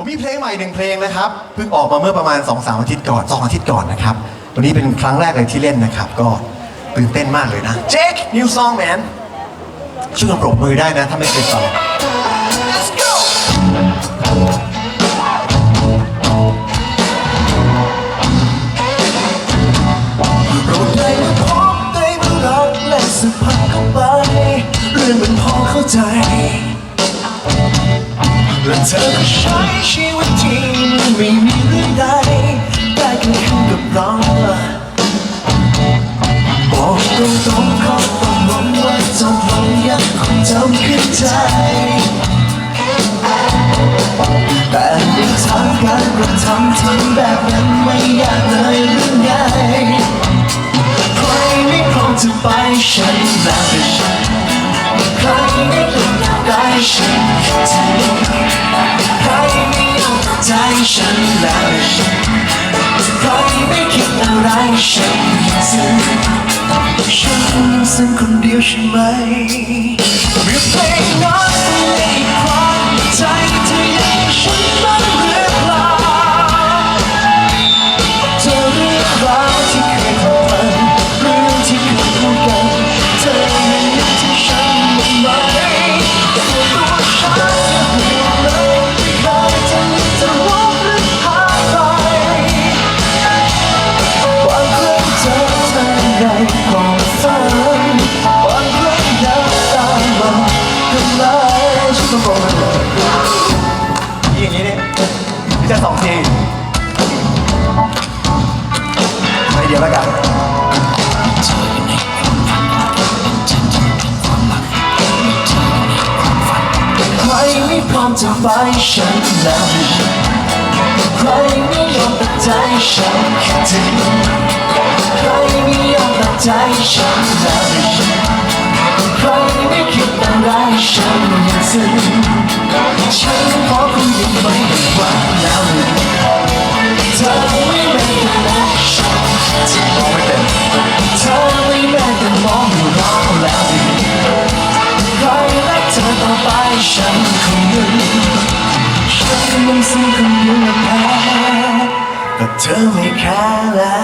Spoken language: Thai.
ผมมีเพลงใหม่หนึ่งเพลงนะครับเพิ่งออกมาเมื่อประมาณ2อสาอาทิตย์ก่อนสองอาทิตย์ก่อนนะครับวันนี้เป็นครั้งแรกเลยที่เล่นนะครับ ก็ตื่นเต้นมากเลยนะเจค new song man ช่วยกันปรบมือได้นะ ถ้าไม่เคยฟัง Let's go โปรดได้มาพบได้มารักและสัมพันเข้าไป เรื่องมันพอเข้าใจ เธอก็ใช้ชีวิตที่มันไม่มีเรื่องใดได้กันขึ้นกับเราบอกตรงๆขอต้องหวังว่าเจ้าเรายังคงจำขึ้นใจ แต่ในทางการกระทำทำแบบ ฉันแล้วแต่ฉันใครไม่คิดอะไรฉันซึ้งฉันยังซึ้งคนเดียวใช่ไหมเมื่อ นี้แล้วกันใครไม่พร้อมจะไปฉันนั้นใครไม่ยอมตัดใจฉันคิดถึงใครไม่ยอมตัดใจฉันนั้น ฉันคงลืมฉันยังซึ้งคงยืนแพ้แต่เธอไม่แค่แล้ว